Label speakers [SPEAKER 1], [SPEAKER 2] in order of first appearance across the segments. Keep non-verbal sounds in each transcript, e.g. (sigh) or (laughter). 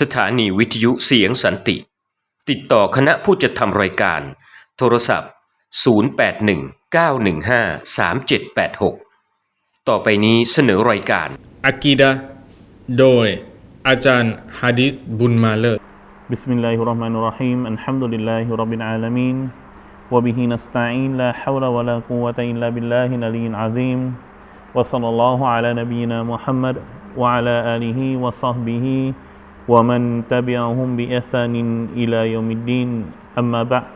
[SPEAKER 1] สถานีวิทยุเสียงสันติ ติดต่อคณะผู้จัดทำรายการ โทรศัพท์ 0819153786 ต่อไปนี้เสนอรายการ
[SPEAKER 2] อากีดะโดย อาจารย์ฮะดิษบุญมาเลศ
[SPEAKER 3] بسم الله الرحمن الرحيم الحمد لله رب العالمين وبه نستعين لا حول ولا قوة إلا بالله العلي العظيم وصلى الله على نبينا محمد وعلى آله وصحبه ومن تبعهم بإحسان إلى يوم الدين أما بعد.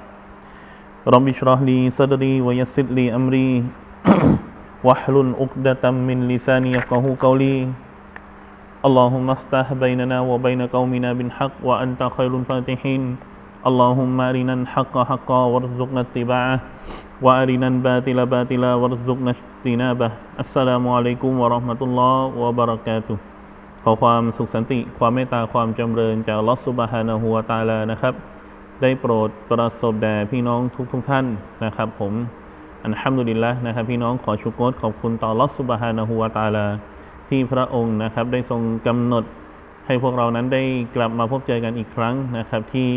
[SPEAKER 3] رب اشرح لي صدري ويسر لي أمري. (coughs) واحلل عقدة من لساني يفقه قولي. اللهم افتح بيننا وبين قومنا بالحق وأنت خير الفاتحين. اللهم أرنا الحق حقا وارزقنا اتباعه. وأرنا الباطل باطلا وارزقنا اجتنابه. السلام عليكم ورحمة الله وبركاته. ขอความสุขสันติความเมตตาความจำเริญจากลอสุบฮานะฮูวตาลานะครับ ได้โปรดประสบแด่พี่น้องทุกทุกท่านนะครับ ผมอันฮัมดุลิลละนะครับ พี่น้องขอชุกรขอบคุณต่อลอสุบฮานะฮูวตาลา ที่พระองค์นะครับ ได้ทรงกำหนดให้พวกเรานั้นได้กลับมาพบเจอกันอีกครั้งนะครับ ที่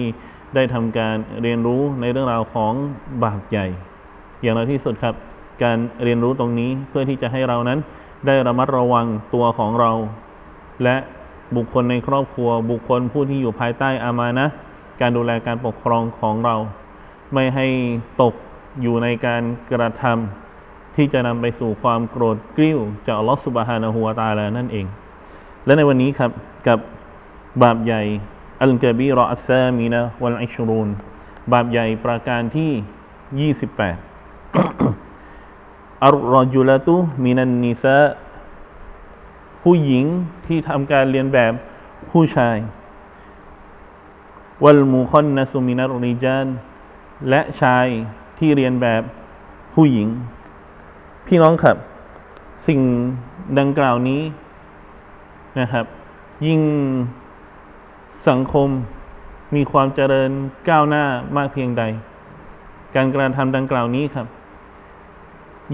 [SPEAKER 3] ได้ทำการเรียนรู้ในเรื่องราวของบาปใหญ่ อย่างน้อยที่สุดครับ การเรียนรู้ตรงนี้เพื่อที่จะให้เรานั้นได้ระมัดระวังตัวของเรา และบุคคลในครอบครัว บุคคลผู้ที่อยู่ภายใต้อามานะ การดูแลการปกครองของเรา ไม่ให้ตกอยู่ในการกระทำที่จะนำไปสู่ความโกรธกริ้วจากอัลลอฮฺสุบฮานะฮูวาตาลานั่นเอง และในวันนี้ครับกับบาปใหญ่อัลกบีรออัสซามีนะวัลอิชรูนบาปใหญ่ประการที่ 28อัลรอจุลตุมินันนิซา ผู้หญิงที่ทำการเรียนแบบผู้ชาย วัลมูคอนนัสุมินัรริจานและชายที่เรียนแบบผู้หญิง พี่น้องครับ สิ่งดังกล่าวนี้นะครับ ยิ่งสังคมมีความเจริญก้าวหน้ามากเพียงใด การกระทำดังกล่าวนี้ครับ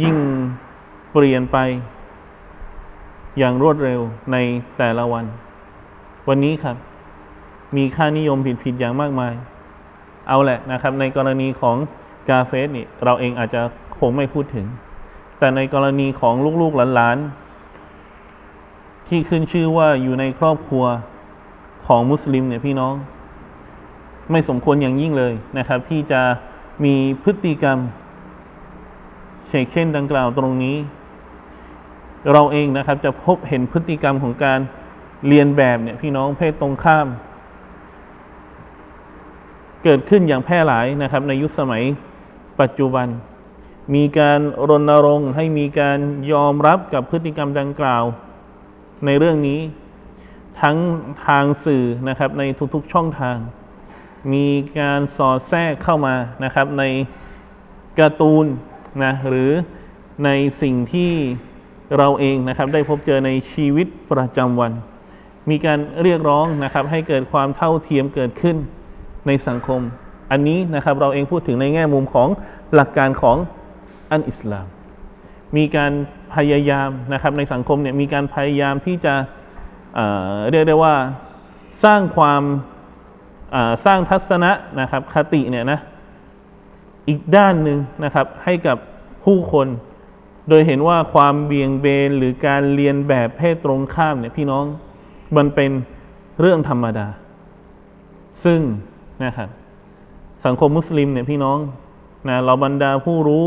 [SPEAKER 3] ยิ่งเปลี่ยนไป อย่างรวดเร็วในแต่ละวัน วันนี้ครับ มีค่านิยมผิดๆอย่างมากมาย เอาแหละนะครับ ในกรณีของกาเฟสนี่เราเองอาจจะคงไม่พูดถึง แต่ในกรณีของลูกๆหลานๆ ที่ขึ้นชื่อว่าอยู่ในครอบครัวของมุสลิมเนี่ยพี่น้อง ไม่สมควรอย่างยิ่งเลยนะครับ ที่จะมีพฤติกรรมเช่นเช่นดังกล่าวตรงนี้ เราเองนะครับจะพบเห็นพฤติกรรมของการเรียนแบบเนี่ยพี่น้องเพศตรงข้าม เกิดขึ้นอย่างแพร่หลายนะครับ ในยุคสมัยปัจจุบัน มีการรณรงค์ให้มีการยอมรับกับพฤติกรรมดังกล่าว ในเรื่องนี้ทั้งทางสื่อนะครับในทุกๆช่องทาง มีการสอดแทรกเข้ามานะครับในการ์ตูนนะหรือในสิ่งที่ เราเองนะครับได้พบเจอในชีวิตประจำวัน มีการเรียกร้องนะครับให้เกิดความเท่าเทียมเกิดขึ้นในสังคม อันนี้นะครับเราเองพูดถึงในแง่มุมของหลักการของอันอิสลาม มีการพยายามนะครับในสังคมเนี่ยมีการพยายามที่จะเเรียกได้ว่าสร้างความสร้างทัศนะนะครับคติเนี่ยนะอีกด้านหนึ่งนะครับให้กับผู้คน โดยเห็นว่าความเบี่ยงเบนหรือการเรียนแบบเพศตรงข้ามเนี่ยพี่น้องมันเป็นเรื่องธรรมดา ซึ่งนะครับสังคมมุสลิมเนี่ยพี่น้องนะเราบรรดาผู้รู้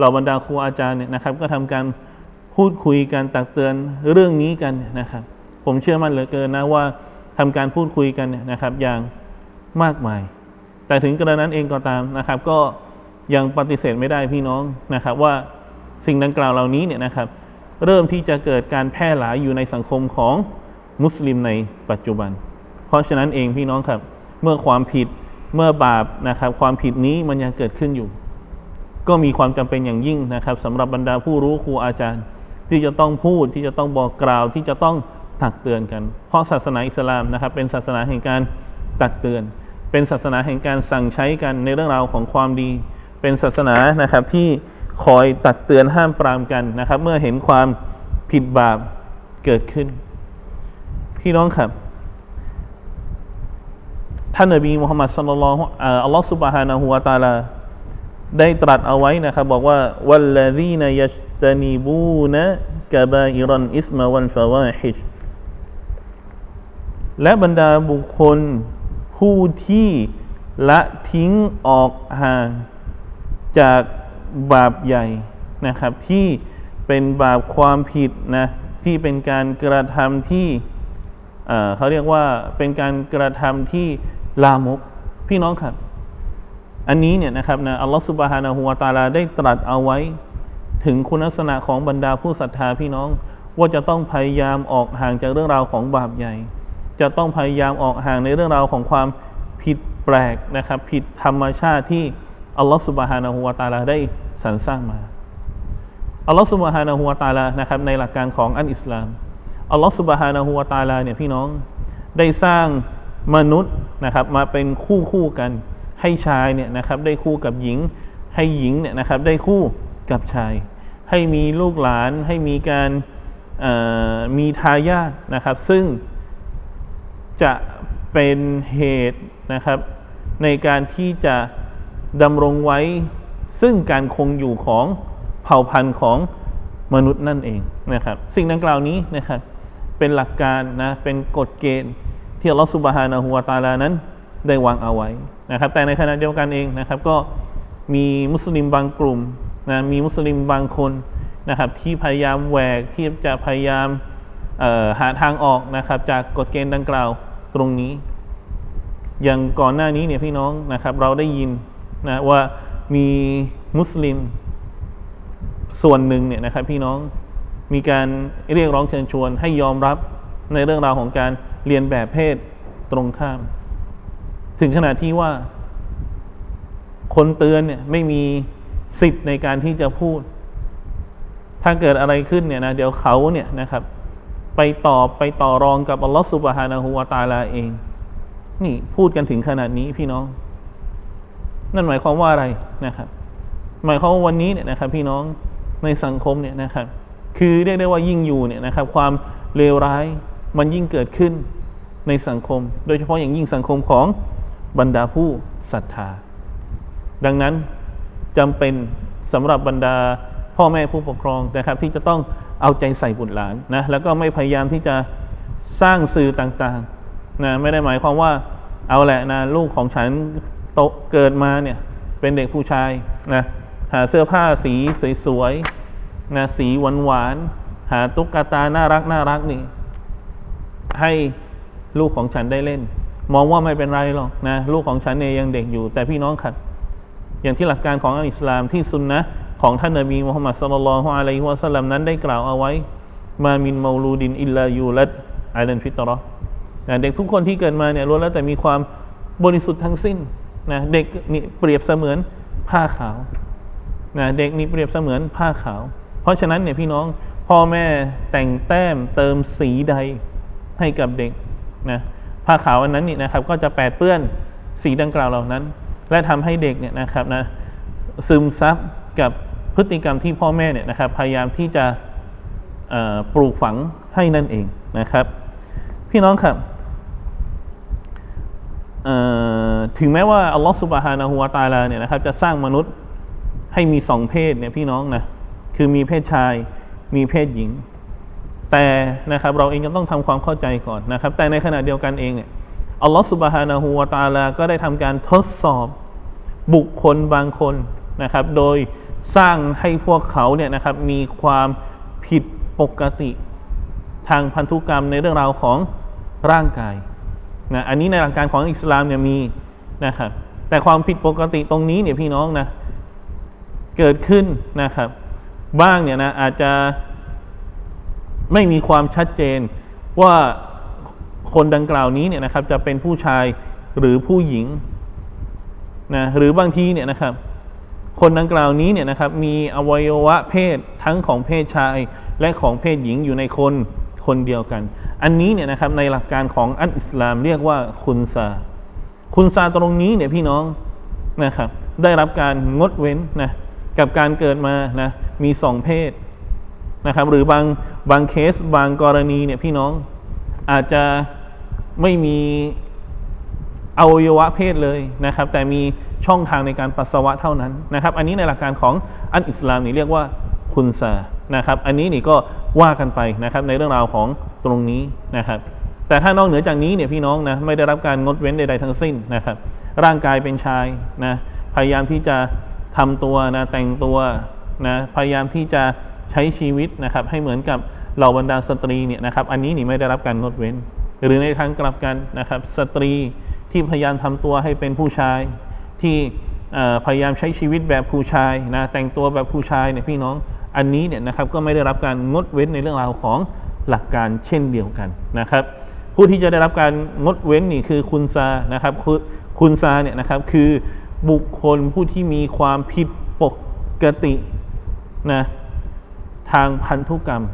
[SPEAKER 3] เราบรรดาครูอาจารย์เนี่ยนะครับ ก็ทำการพูดคุยกันตักเตือนเรื่องนี้กันนะครับ ผมเชื่อมั่นเหลือเกินนะว่าทำการพูดคุยกันนะครับ อย่างมากมาย แต่ถึงกระนั้นเองก็ตามนะครับ ก็ยังปฏิเสธไม่ได้พี่น้องนะครับว่า สิ่งดังกล่าวเหล่านี้เนี่ยนะครับ เริ่มที่จะเกิดการแพร่หลายอยู่ในสังคมของมุสลิมในปัจจุบัน เพราะฉะนั้นเองพี่น้องครับ เมื่อความผิดเมื่อบาปนะครับความผิดนี้มันยังเกิดขึ้นอยู่ ก็มีความจำเป็นอย่างยิ่งนะครับสำหรับบรรดาผู้รู้ครูอาจารย์ ที่จะต้องพูดที่จะต้องบอกกล่าวที่จะต้องตักเตือนกัน เพราะศาสนาอิสลามนะครับ เป็นศาสนาแห่งการตักเตือน เป็นศาสนาแห่งการสั่งใช้กันในเรื่องราวของความดี เป็นศาสนานะครับที่ คอยตักเตือนห้ามปรามกันนะครับ เมื่อเห็นความผิดบาปเกิดขึ้น พี่น้องครับ ท่านนบีมุฮัมมัดสุลลัลลอฮุอะลลอฮฺสุบฮานะฮูวะตาลาได้ตรัสเอาไว้นะครับ บอกว่าวัลลดีนยัชตานีบูนะกะบาอิรันอิสมาวัลฟาวาฮิชและบรรดาบุคคลผู้ที่ละทิ้งออกห่างจาก บาปใหญ่นะครับ ที่เป็นบาปความผิดนะที่เป็นการกระทำที่เขาเรียกว่าเป็นการกระทำที่ลามกพี่น้องครับ อันนี้เนี่ยนะครับนะอัลลอฮฺสุบฮานะฮูวาตาลาได้ตรัสเอาไว้ ถึงคุณลักษณะของบรรดาผู้ศรัทธาพี่น้อง ว่าจะต้องพยายามออกห่างจากเรื่องราวของบาปใหญ่ จะต้องพยายามออกห่างในเรื่องราวของความผิดแปลกนะครับ ผิดธรรมชาติที่ อัลลอฮฺสุบฮานะฮูวาตาลาได้สรรสร้างมาอัลลอฮฺสุบฮานะฮูวาตาลานะครับในหลักการของอันอิสลามอัลลอฮฺสุบฮานะฮูวาตาลาเนี่ยพี่น้องได้สร้างมนุษย์นะครับมาเป็นคู่คู่กัน ให้ชายเนี่ยนะครับได้คู่กับหญิง ให้หญิงเนี่ยนะครับได้คู่กับชาย ให้มีลูกหลานให้มีการมีทายาทนะครับ ซึ่งจะเป็นเหตุนะครับในการที่จะ ดำรงไว้ซึ่งการคงอยู่ของเผ่าพันธุ์ของมนุษย์นั่นเองนะครับ สิ่งดังกล่าวนี้นะครับเป็นหลักการนะเป็นกฎเกณฑ์ที่อัลลอฮฺสุบฮานะฮูวาตาลานั้นได้วางเอาไว้นะครับ แต่ในขณะเดียวกันเองนะครับก็มีมุสลิมบางกลุ่มนะมีมุสลิมบางคนนะครับที่พยายามแหวกที่จะพยายามหาทางออกนะครับจากกฎเกณฑ์ดังกล่าวตรงนี้ อย่างก่อนหน้านี้เนี่ยพี่น้องนะครับเราได้ยิน นะว่ามีมุสลิมส่วนหนึ่งเนี่ยนะครับพี่น้องมีการเรียกร้องเชิญชวน ให้ยอมรับในเรื่องราวของการเรียนแบบเพศตรงข้าม ถึงขนาดที่ว่า คนเตือนเนี่ยไม่มีสิทธิ์ในการที่จะพูด ถ้าเกิดอะไรขึ้นเนี่ยนะเดี๋ยวเขาเนี่ยนะครับ ไปตอบไปต่อรองกับอัลลอฮฺสุบฮานะฮูวาตาลาเอง นี่พูดกันถึงขนาดนี้พี่น้อง นั่นหมายความว่าอะไรนะครับ หมายความว่าวันนี้เนี่ยนะครับ พี่น้องในสังคมเนี่ยนะครับ คือเรียกได้ว่ายิ่งอยู่เนี่ยนะครับ ความเลวร้ายมันยิ่งเกิดขึ้นในสังคม โดยเฉพาะอย่างยิ่งสังคมของบรรดาผู้ศรัทธา ดังนั้นจำเป็นสำหรับบรรดาพ่อแม่ผู้ปกครองนะครับ ที่จะต้องเอาใจใส่บุตรหลานนะแล้วก็ไม่พยายามที่จะสร้างสื่อต่างๆนะไม่ได้หมายความว่าเอาแหละนะลูกของฉัน โตเกิดมาเนี่ยเป็นเด็กผู้ชายนะหาเสื้อผ้าสีสวยๆนะสีหวานๆหาตุ๊กตาน่ารักน่ารักนี่ให้ลูกของฉันได้เล่น มองว่าไม่เป็นไรหรอกนะลูกของฉันเนี่ยยังเด็กอยู่ แต่พี่น้องขัด อย่างที่หลักการของอิสลามที่ซุนนะของท่านนบีมุฮัมมัดสุลลัลฮุอะลัยฮิวะสัลลัมนั้นได้กล่าวเอาไว้ มามินมาลูดินอิลลายูลัดอัลันฟิตรอนะเด็กทุกคนที่เกิดมาเนี่ยล้วนแล้วแต่มีความบริสุทธิ์ทั้งสิ้น นะเด็กนี่เปรียบเสมือนผ้าขาวนะเด็กนี่เปรียบเสมือนผ้าขาว เพราะฉะนั้นเนี่ยพี่น้องพ่อแม่แต่งแต้มเติมสีใดให้กับเด็กนะผ้าขาวอันนั้นนี่นะครับก็จะแปดเปื้อนสีดังกล่าวเหล่านั้น และทำให้เด็กเนี่ยนะครับนะซึมซับกับพฤติกรรมที่พ่อแม่เนี่ยนะครับพยายามที่จะปลูกฝังให้นั่นเองนะครับ พี่น้องครับ ถึงแม้ว่าอัลลอฮฺสุบฮานะฮูวาตาลาเนี่ยนะครับจะสร้างมนุษย์ให้มีสองเพศเนี่ยพี่น้องนะคือมีเพศชายมีเพศหญิง แต่นะครับเราเองจะต้องทำความเข้าใจก่อนนะครับ แต่ในขณะเดียวกันเองเนี่ยอัลลอฮฺสุบฮานะฮูวาตาลาก็ได้ทำการทดสอบบุคคลบางคนนะครับ โดยสร้างให้พวกเขาเนี่ยนะครับมีความผิดปกติ ทางพันธุกรรมในเรื่องราวของร่างกาย นะอันนี้ในหลักการของอิสลามเนี่ยมีนะครับแต่ความผิดปกติตรงนี้เนี่ยพี่น้องนะเกิดขึ้นนะครับ บ้างเนี่ยนะอาจจะไม่มีความชัดเจนว่าคนดังกล่าวนี้เนี่ยนะครับ จะเป็นผู้ชายหรือผู้หญิงนะหรือบางทีเนี่ยนะครับ คนดังกล่าวนี้เนี่ยนะครับ มีอวัยวะเพศทั้งของเพศชายและของเพศหญิงอยู่ในคน คนเดียวกัน อันนี้เนี่ยนะครับในหลักการของอันอิสลามเรียกว่าคุณซา คุณซาตรงนี้เนี่ยพี่น้องนะครับได้รับการงดเว้นนะกับการเกิดมานะมีสองเพศนะครับหรือบางบางเคสบางกรณีเนี่ยพี่น้องอาจจะไม่มีอวัยวะเพศเลยนะครับ แต่มีช่องทางในการปัสสาวะเท่านั้นนะครับ อันนี้ในหลักการของอันอิสลามนี่เรียกว่าคุณซา นะครับ อันนี้นี่ก็ว่ากันไปนะครับในเรื่องราวของตรงนี้นะครับ แต่ถ้านอกเหนือจากนี้เนี่ยพี่น้องนะไม่ได้รับการงดเว้นใดๆทั้งสิ้นนะครับ ร่างกายเป็นชายนะพยายามที่จะทำตัวนะแต่งตัวนะพยายามที่จะใช้ชีวิตนะครับ ให้เหมือนกับเหล่าบรรดาสตรีเนี่ยนะครับ อันนี้นี่ไม่ได้รับการงดเว้น หรือในทางกลับกันนะครับ สตรีที่พยายามทำตัวให้เป็นผู้ชายที่พยายามใช้ชีวิตแบบผู้ชายนะแต่งตัวแบบผู้ชายเนี่ยพี่น้อง อันนี้เนี่ยนะครับก็ไม่ได้รับการงดเว้นในเรื่องราวของหลักการเช่นเดียวกันนะครับ ผู้ที่จะได้รับการงดเว้นนี่คือคุณซานะครับคือคุณซาเนี่ยนะครับคือบุคคลผู้ที่มีความผิดปกตินะทางพันธุกรรม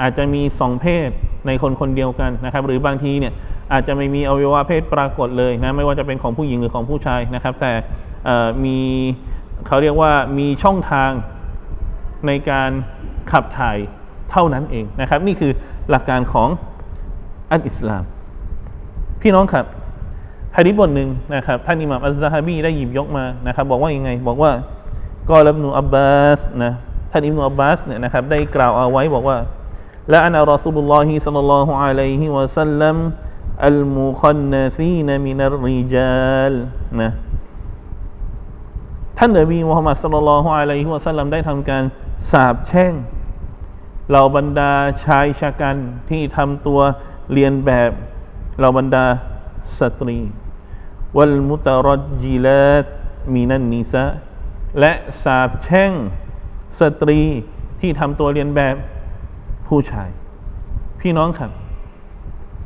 [SPEAKER 3] อาจจะมีสองเพศในคนคนเดียวกันนะครับ หรือบางทีเนี่ยอาจจะไม่มีอวัยวะเพศปรากฏเลยนะไม่ว่าจะเป็นของผู้หญิงหรือของผู้ชายนะครับ แต่มีเขาเรียกว่ามีช่องทาง ในการขับถ่ายเท่านั้นเองนะครับ นี่คือหลักการของอันอิสลาม พี่น้องครับฮะดิบทหนึ่งนะครับท่านอิหม่ามอัซซะฮบีได้หยิบยกมานะครับ บอกว่ายังไง บอกว่ากอลับนูอับบาสนะท่านอิบนุอับบาสเนี่ยนะครับได้กล่าวเอาไว้บอกว่าและอันรอซูลุลลอฮิสัลลัลลอฮุอะลัยฮิวะสัลลัมอัลมุคันนาซีนมินัรริจาลนะท่านนบีมุฮัมมัดสัลลัลลอฮุอะลัยฮิวะสัลลัมได้ทำการ สาบแช่งเหล่าบรรดาชายชะกันที่ทำตัวเรียนแบบเหล่าบรรดาสตรี วัลมุตารจิลาตมีนันนิสะและสาบแช่งสตรีที่ทำตัวเรียนแบบผู้ชาย พี่น้องครับ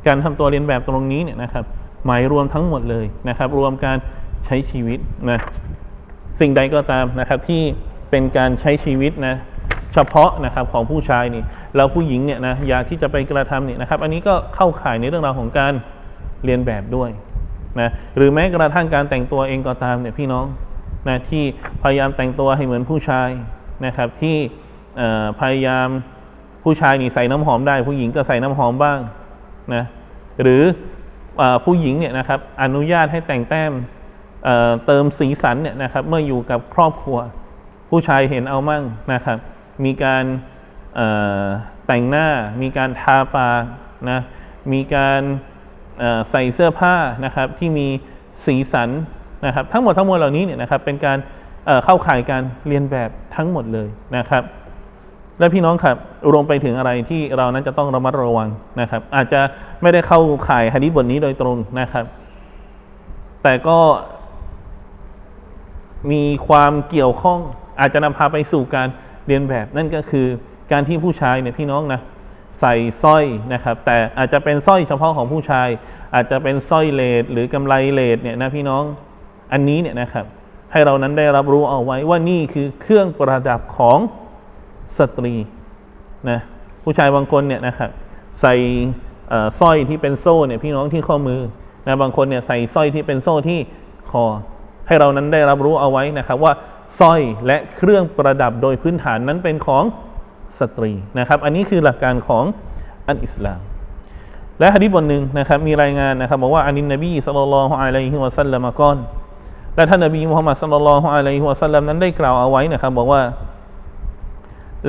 [SPEAKER 3] การทำตัวเรียนแบบตรงนี้เนี่ยนะครับ หมายรวมทั้งหมดเลยนะครับ รวมการใช้ชีวิตนะสิ่งใดก็ตามนะครับที่ เป็นการใช้ชีวิตนะเฉพาะนะครับของผู้ชายนี่แล้วผู้หญิงเนี่ยนะอยากที่จะไปกระทำเนี่ยนะครับ อันนี้ก็เข้าข่ายในเรื่องราวของการเรียนแบบด้วยนะหรือแม้กระทั่งการแต่งตัวเองก็ตามเนี่ยพี่น้องนะที่พยายามแต่งตัวให้เหมือนผู้ชายนะครับ ที่พยายามผู้ชายนี่ใส่น้ำหอมได้ ผู้หญิงก็ใส่น้ำหอมบ้างนะหรืออผู้หญิงเนี่ยนะครับอนุญาตให้แต่งแต้มเเติมสีสันเนี่ยนะครับเมื่ออยู่กับครอบครัว ผู้ชายเห็นเอามั่งนะครับ มีการแต่งหน้า มีการทาปากนะ มีการใส่เสื้อผ้านะครับที่มีสีสันนะครับ ทั้งหมดทั้งมวลเหล่านี้เนี่ยนะครับเป็นการเข้าข่ายการเรียนแบบทั้งหมดเลยนะครับ และพี่น้องครับรวมไปถึงอะไรที่เรานั้นจะต้องระมัดระวังนะครับ อาจจะไม่ได้เข้าข่ายฮะดีษบทนี้โดยตรงนะครับ แต่ก็มีความเกี่ยวข้อง อาจจะนำพาไปสู่การเรียนแบบนั่นก็คือการที่ผู้ชายเนี่ยพี่น้องนะใส่สร้อยนะครับ แต่อาจจะเป็นสร้อยเฉพาะของผู้ชาย อาจจะเป็นสร้อยเลดหรือกำไลเลดเนี่ยนะพี่น้องอันนี้เนี่ยนะครับ ให้เรานั้นได้รับรู้เอาไว้ว่านี่คือเครื่องประดับของสตรีนะผู้ชายบางคนเนี่ยนะครับใส่สร้อยที่เป็นโซ่เนี่ยพี่น้องที่ข้อมือนะบางคนเนี่ยใส่สร้อยที่เป็นโซ่ที่คอให้เรานั้นได้รับรู้เอาไว้นะครับว่า สร้อยและเครื่องประดับโดยพื้นฐานนั้นเป็นของสตรีนะครับ อันนี้คือหลักการของอันอิสลาม และฮะดีษบทหนึ่งนะครับมีรายงานนะครับบอกว่าอานินนบีสัลลัลลอฮุอะลัยฮิวะสัลลัมก่อนและท่านนบีมุฮัมมัดสัลลัลลอฮุอะลัยฮิวะสัลลัมนั้นได้กล่าวเอาไว้นะครับบอกว่า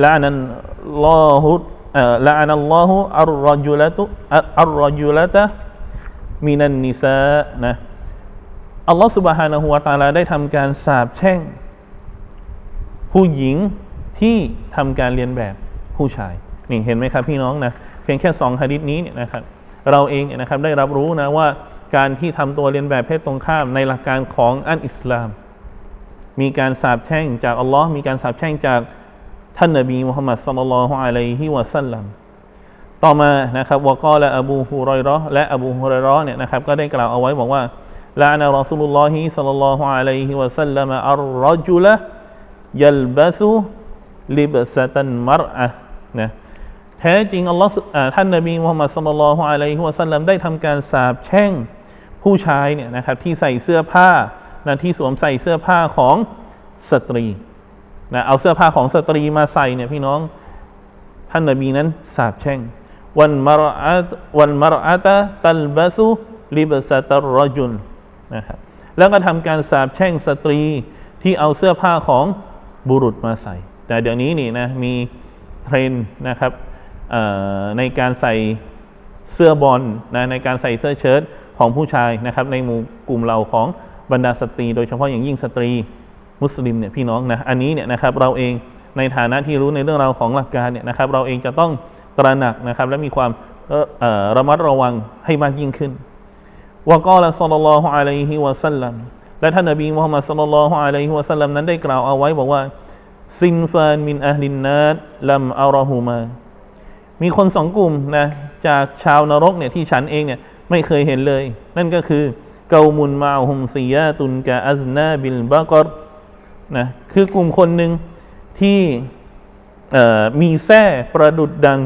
[SPEAKER 3] ละนันลอฮุละอันัลลอฮุอัลรจุลตุอัลรจุลตะมินันนิซานะอัลลอฮฺสุบฮานะฮูวาตาลาได้ทำการสาบแช่ง ผู้หญิงที่ทำการเรียนแบบผู้ชายนี่เห็นไหมครับพี่น้องนะเพียงแค่สองฮะดิษนี้เนี่ยนะครับ เราเองเนี่ยนะครับได้รับรู้นะว่าการที่ทำตัวเรียนแบบเพศตรงข้ามในหลักการของอันอิสลาม มีการสาบแช่งจากอัลลอฮ์มีการสาบแช่งจากท่านนบีมุฮัมมัดสัลลัลอฮุอะลัยฮิวะสัลลัมต่อมานะครับวกอและอบูฮุรอยราะห์และอบูฮุรอยราะห์เนี่ยนะครับก็ได้กล่าวเอาไว้บอกว่าละนะรอซูลุลลอฮิสัลลัลลอฮุอะลัยฮิวะสัลลัมอัลรอจุละ ยัลบะซุลิบซะตันมัรอะนะแท้จริงอัลลอฮ์ท่านนบีมุฮัมมัดสัลลัลฮุอะลัยฮิวะสัลลัมได้ทำการสาบแช่งผู้ชายเนี่ยนะครับที่ใส่เสื้อผ้านะที่สวมใส่เสื้อผ้าของสตรีนะเอาเสื้อผ้าของสตรีมาใส่เนี่ยพี่น้องท่านนบีนั้นสาบแช่งวันมารอะตวันมารอะตะตัลบะซุลิบซะตัรรจุลนะครับแล้วก็ทำการสาบแช่งสตรีที่เอาเสื้อผ้าของ บุรุษมาใส่ แต่เดี๋ยวนี้นี่นะมีเทรนนะครับในการใส่เสื้อบอลนะในการใส่เสื้อเชิ้ตของผู้ชายนะครับ ในหมู่กลุ่มเราของบรรดาสตรี โดยเฉพาะอย่างยิ่งสตรีมุสลิมเนี่ยพี่น้องนะอันนี้เนี่ยนะครับเราเองในฐานะที่รู้ในเรื่องราวของหลักการเนี่ยนะครับ เราเองจะต้องตระหนักนะครับ และมีความระมัดระวังให้มากยิ่งขึ้นวะกาลสัลลัลลอฮุอะลัยฮิวะสัลลัม และท่านนบีมุฮัมมัดสัลลัลฮุอะลัยฮิวะสัลลัมนั้นได้กล่าวเอาไว้บอกว่าซินฟานมินอัลลินนาตลัมอาราฮูมา มีคนสองกลุ่มนะจากชาวนรกเนี่ยที่ฉันเองเนี่ยไม่เคยเห็นเลย นั่นก็คือเกามุนมาฮุมซียาตุนกะอัซนาบิลบากรนะคือกลุ่มคนหนึ่งที่มีแส้ประดุดดัง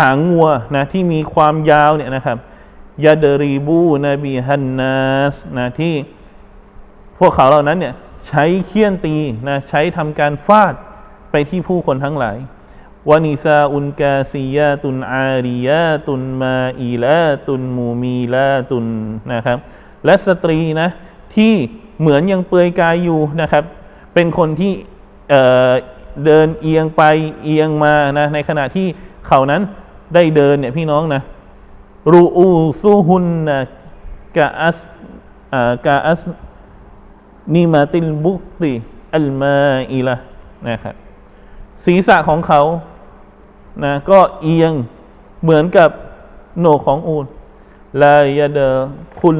[SPEAKER 3] หางงัวนะที่มีความยาวเนี่ยนะครับยาเดรีบูนบีฮันนัสนะที่ วกเขาเหล่านั้นเนี่ยใช้เคี่ยนตีนะใช้ทำการฟาดไปที่ผู้คนทั้งหลายวานิซาอุนกาซียาตุนอาริยาตุนมาอีลาตุนมูมีลาตุนนะครับ และสตรีนะที่เหมือนยังเปลือยกายอยู่นะครับ เป็นคนที่เเดินเอียงไปเอียงมานะในขณะที่เขานั้นได้เดินเนี่ยพี่น้องนะรูอูซูฮุนนะกะอัสอ่าอัส นีมาติลบุติอัลมาอีละนะครับศีรษะของเขานะก็เอียงเหมือนกับโหนกของอูนลายาเดคุณ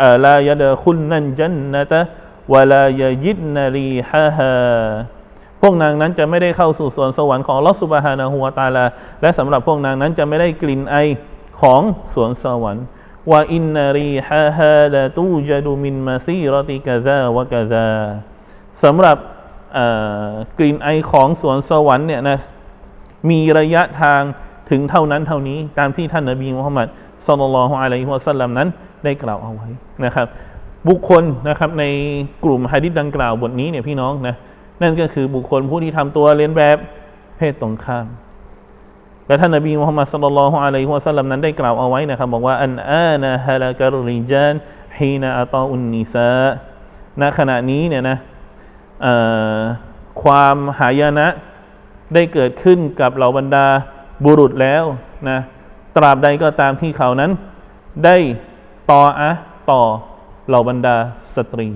[SPEAKER 3] อ่อลายาเดคุณนั่นจันนะตะวลายายิดนารีฮะฮาพวกนางนั้นจะไม่ได้เข้าสู่สวนสวรรค์ของลอสุบฮานะฮูวตาลา และสำหรับพวกนางนั้นจะไม่ได้กลิ่นไอของสวนสวรรค์ ว่าอินนารีฮะฮาลาตูจดูมินมาซีรติกะซาวกะซาสำหรับกลิ่นไอของสวนสวรรค์เนี่ยนะมีระยะทางถึงเท่านั้นเท่านี้ ตามที่ท่านนบีมุฮัมมัดศ็อลลัลลอฮุอะลัยฮิวะสัลลัมนั้นได้กล่าวเอาไว้นะครับ บุคคลนะครับในกลุ่มฮะดิษดังกล่าวบทนี้เนี่ยพี่น้องนะนั่นก็คือบุคคลผู้ที่ทำตัวเลียนแบบเพศตรงข้าม และท่านนบีมุฮัมมัดศ็อลลัลลอฮุอะลัยฮิวะสัลลัมนั้นได้กล่าวเอาไว้นะครับบอกว่าอันอานะฮะละกัรริจานฮีนาอัตอุนนิซาณขณะนี้เนี่ยนะความหายนะได้เกิดขึ้นกับเหล่าบรรดาบุรุษแล้วนะตราบใดก็ตามที่เขานั้น ได้ต่ออะต่อเหล่าบรรดาสตรี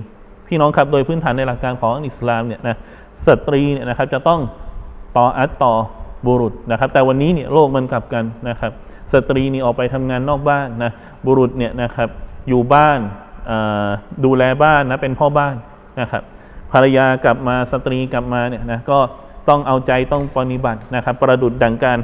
[SPEAKER 3] พี่น้องครับโดยพื้นฐานในหลักการของอิสลามเนี่ยนะสตรีเนี่ยนะครับจะต้องต่ออัตต่อ บุรุษนะครับ แต่วันนี้เนี่ยโลกมันกลับกันนะครับ สตรีนี่ออกไปทำงานนอกบ้านนะบุรุษเนี่ยนะครับอยู่บ้านดูแลบ้านนะเป็นพ่อบ้านนะครับ ภรรยากลับมาสตรีกลับมาเนี่ยนะก็ต้องเอาใจต้องปฏิบัตินะครับ ประดุดดังการ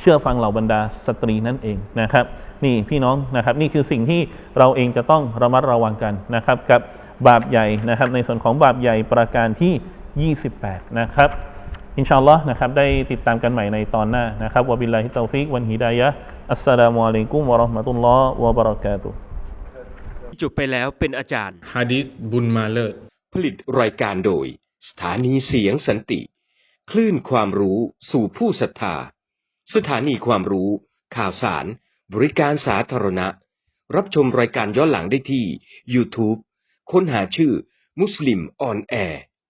[SPEAKER 3] เชื่อฟังเหล่าบรรดาสตรีนั่นเองนะครับ นี่พี่น้องนะครับ นี่คือสิ่งที่เราเองจะต้องระมัดระวังกันนะครับ กับบาปใหญ่นะครับ ในส่วนของบาปใหญ่ประการที่ 28 นะครับ อินชาอัลลอฮ์นะครับได้ติดตามกันใหม่ในตอนหน้านะครับวะบิลลาฮิตตอฟิกวันฮิดายะห์อัสสลามุอะลัยกุมวะเราะห์มะตุลลอฮ์วะบะเราะกาตุฮ์
[SPEAKER 1] จบไปแล้วเป็นอาจารย์
[SPEAKER 2] ฮะดิษบุญมาเลิศ
[SPEAKER 1] ผลิตรายการโดย สถานีเสียงสันติ คลื่นความรู้สู่ผู้ศรัทธา สถานีความรู้ ข่าวสาร บริการสาธารณะ รับชมรายการย้อนหลังได้ที่ YouTube ค้นหาชื่อมุสลิมออนแอร์